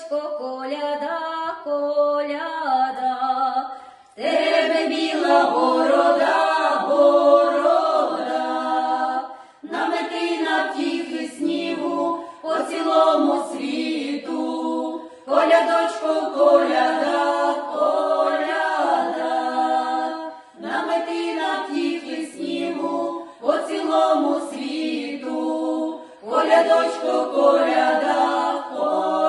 Дівочко коляда, коляда, тебе біла борода, борода, намети на втіхи снігу по цілому світу, колядочко коляда, коляда, намети на втіхи снігу по цілому світу, колядочко коляда. коляда.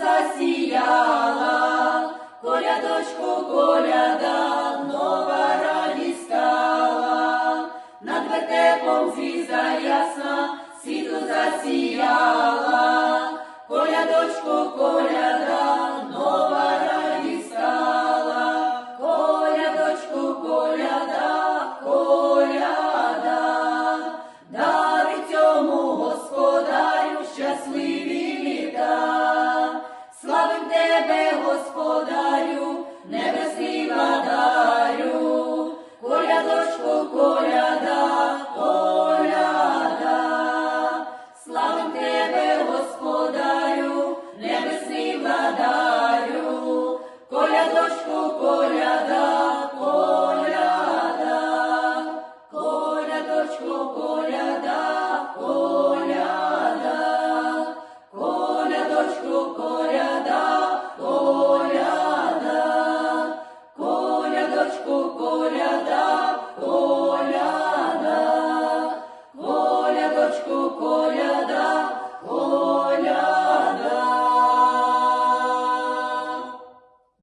засіяла, колядочку коляда, нова радість стала, над вертепом звізда ясна, світу засіяла, колядочку коляда.